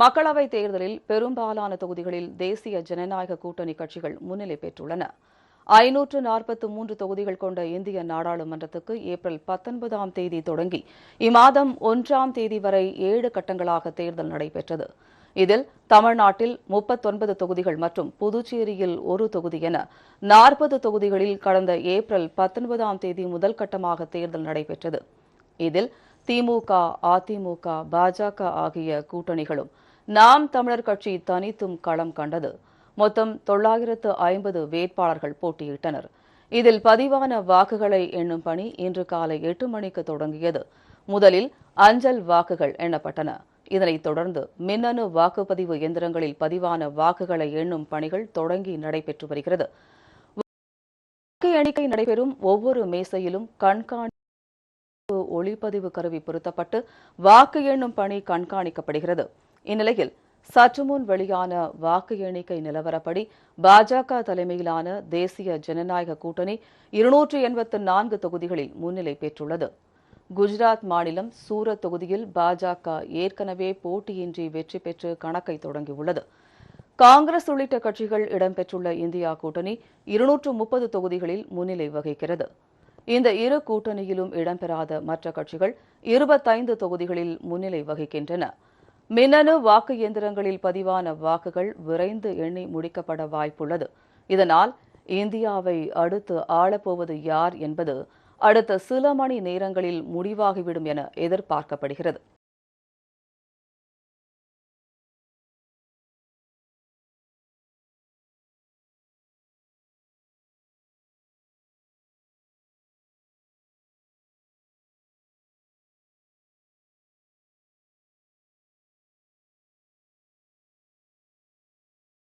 மக்களவைத் தேர்தலில் பெரும்பாலான தொகுதிகளில் தேசிய ஜனநாயக கூட்டணி கட்சிகள் முன்னிலை பெற்றுள்ளன. ஐநூற்று நாற்பத்து மூன்று தொகுதிகள் கொண்ட இந்திய நாடாளுமன்றத்துக்கு ஏப்ரல் பத்தொன்பதாம் தேதி தொடங்கி இம்மாதம் ஒன்றாம் தேதி வரை ஏழு கட்டங்களாக தேர்தல் நடைபெற்றது. இதில் தமிழ்நாட்டில் முப்பத்தொன்பது தொகுதிகள் மற்றும் புதுச்சேரியில் ஒரு தொகுதி என நாற்பது தொகுதிகளில் கடந்த ஏப்ரல் பத்தொன்பதாம் தேதி முதல் கட்டமாக தேர்தல் நடைபெற்றது. இதில் திமுக அதிமுக பாஜக ஆகிய கூட்டணிகளும் நாம் தமிழர் கட்சி தனித்தும் களம் கண்டது. மொத்தம் தொள்ளாயிரத்து ஐம்பது வேட்பாளர்கள் போட்டியிட்டனர். இதில் பதிவான வாக்குகளை எண்ணும் பணி இன்று காலை எட்டு மணிக்கு தொடங்கியது. முதலில் அஞ்சல் வாக்குகள் எண்ணப்பட்டன. இதனைத் தொடர்ந்து மின்னணு வாக்குப்பதிவு எந்திரங்களில் பதிவான வாக்குகளை எண்ணும் பணிகள் தொடங்கி நடைபெற்று வருகிறது. வாக்கு எண்ணிக்கை நடைபெறும் ஒவ்வொரு மேசையிலும் கண்காணிப்பு ஒளிப்பதிவு கருவி பொருத்தப்பட்டு வாக்கு எண்ணும் பணி கண்காணிக்கப்படுகிறது. இந்நிலையில் சற்று முன் வெளியான வாக்கு எண்ணிக்கை நிலவரப்படி பாஜக தலைமையிலான தேசிய ஜனநாயக கூட்டணி இருநூற்று எண்பத்து நான்கு தொகுதிகளில் முன்னிலை பெற்றுள்ளது. குஜராத் மாநிலம் சூரத் தொகுதியில் பாஜக ஏற்கனவே போட்டியின்றி வெற்றி பெற்று கணக்கை தொடங்கியுள்ளது. காங்கிரஸ் உள்ளிட்ட கட்சிகள் இடம்பெற்றுள்ள இந்தியா கூட்டணி இருநூற்று முப்பது தொகுதிகளில் முன்னிலை வகிக்கிறது. இந்த இரு கூட்டணியிலும் இடம்பெறாத மற்ற கட்சிகள் இருபத்தைந்து தொகுதிகளில் முன்னிலை வகிக்கின்றன. மின்னணு வாக்கு இயந்திரங்களில் பதிவான வாக்குகள் விரைந்து எண்ணி முடிக்கப்பட வாய்ப்புள்ளது. இதனால் இந்தியாவை அடுத்து ஆளப்போவது யார் என்பது அடுத்த சில மணி நேரங்களில் முடிவாகிவிடும் என எதிர்பார்க்கப்படுகிறது.